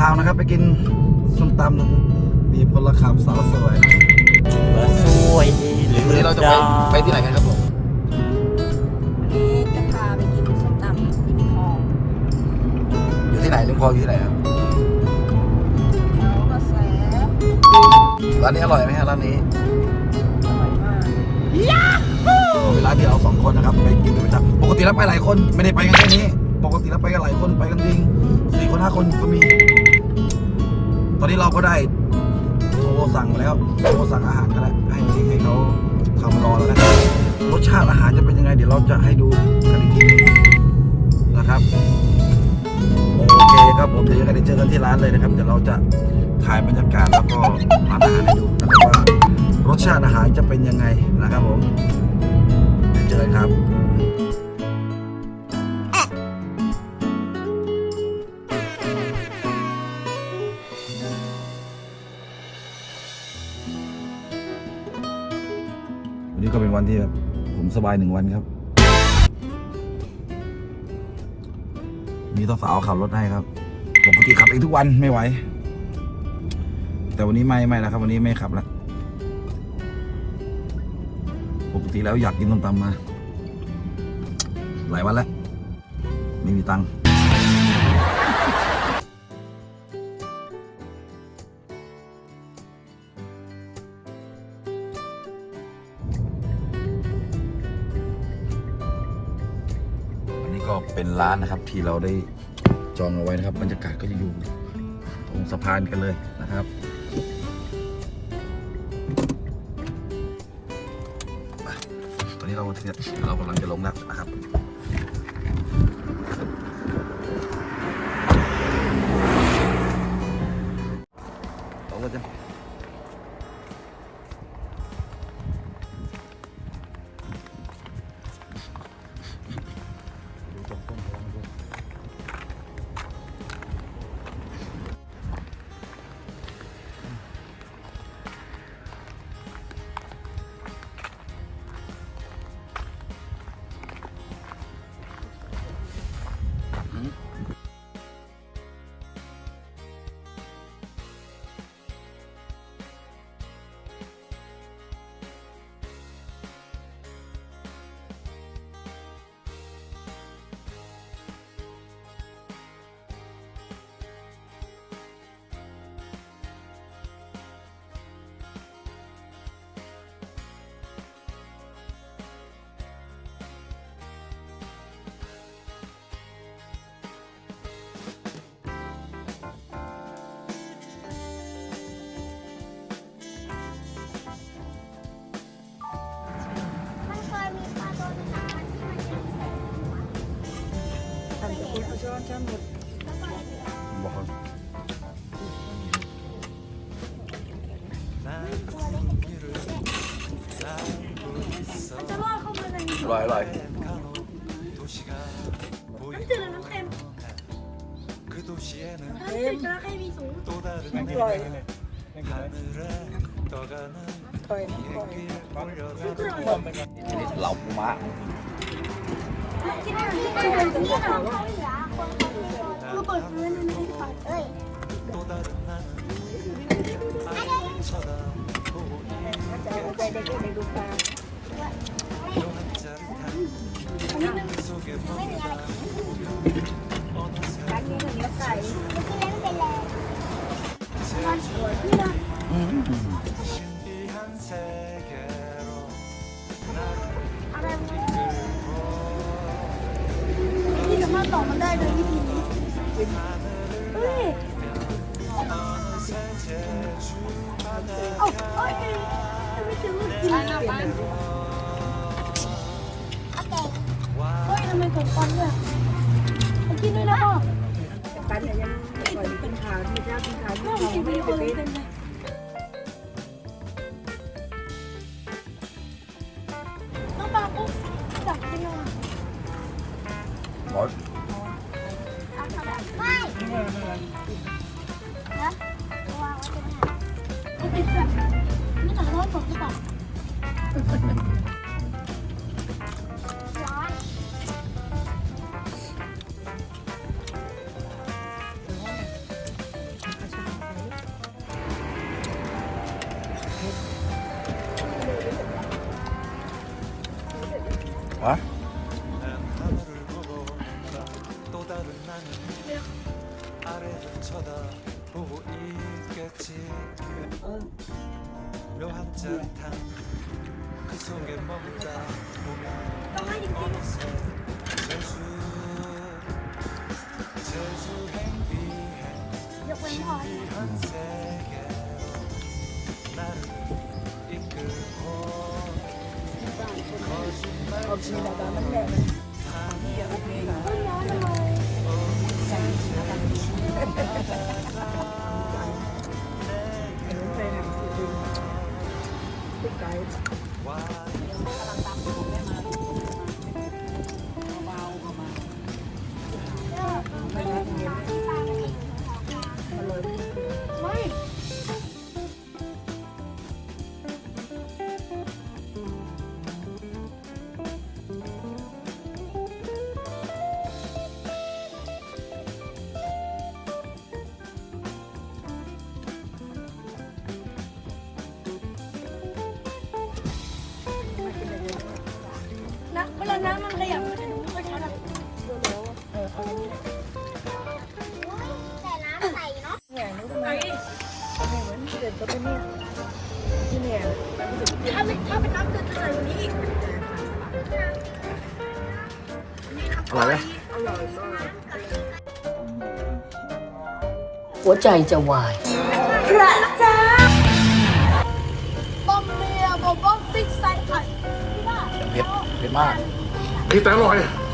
ทางนะครับ ไปกินส้มตำนะครับมีพลขับสาวสวยนะว่าสวยหรือวันนี้เราจะไปไปที่ไหนกันครับผมวันนี้จะพาไปกินส้มตำริมคลองอยู่ที่ไหนริมคลองอยู่ที่ไหนครับแล้วกระแสร้านนี้อร่อยไหมฮะร้านนี้อร่อยมากเป็นร้านที่เราสองคนนะครับไปกินเป็นประจำปกติแล้วไปหลายคนไม่ได้ไปกันแค่นี้ ปกติแล้วไปกันหลายคนไปกันจริงสี่คนห้าคนก็มี ตอนนี้เราก็ได้โทรสั่งแล้วโทรสั่งอาหารกันแล้วให้ให้เขาทำรอแล้วนะครับรสชาติอาหารจะเป็นยังไง เดี๋ยวเราจะให้ดูกันอีกทีนึงนะครับโอเคครับผมเดี๋ยวยังไงเดี๋ยวเจอกันที่ร้านเลยนะครับเดี๋ยวเราจะถ่ายบรรยากาศแล้วก็ร้านอาหารให้ดูนะครับว่ารสชาติอาหารจะเป็นยังไงนะครับผมเดี๋ยวเจอกันครับ นี่ก็เป็นวันที่แบบผมสบายหนึ่งวันครับ มีต้อสาวขับรถให้ครับปกติขับเองทุกวันไม่ไหว แต่วันนี้ไม่ไม่แล้วครับ วันนี้ไม่ขับแล้วปกติแล้วอยากกินต้มตำมา หลายวันแล้ว ไม่มีตังค์ ก็เป็นร้านนะครับที่เราได้จองเอาไว้นะครับ บรรยากาศก็จะอยู่ตรงสะพานกันเลยนะครับตอนนี้เราเรากำลังจะลงแล้วนะครับเราก็จะ จะหมดบอกคนมันจะรอดเข้ามาในนี้อยลอยมัจืดหรือน้ำเค็มถ้าจืดก็แค่มีสูงไม่อยถอยถเราปูมะอะกินอะ คืปไม่ถอเอ้ยใด็กๆในดูปลาร้านนี้เนื้อไก่ก็เล่นไปแล้วอนสวยพี่นอ กินเฮ้ยทำไม่กินด้วยนะพ่อกันเนี่ยยังปล่อยกินขาที่เจ้ากินขาที่เขาไม่เลได้ยไปเต็มเลย วางไว้ตรงไ 담배로 한 잔탕 그 속에 머물다 보면 어느새 재수 재수 행비해 신비한 세계. 나를 이끌고 거짓말 나갔네. 이게 오케이. ถ้าเป็นถ้าเป็นน้ำเกลือจะใส่กว่านี้อีกอร่อยไหมหัวใจจะวาย พระจ้าบอมเมียบอมบอมติ๊กใส่ไข่ที่บ้านเผ็ดเผ็ดมากนี่แต่อร่อยเ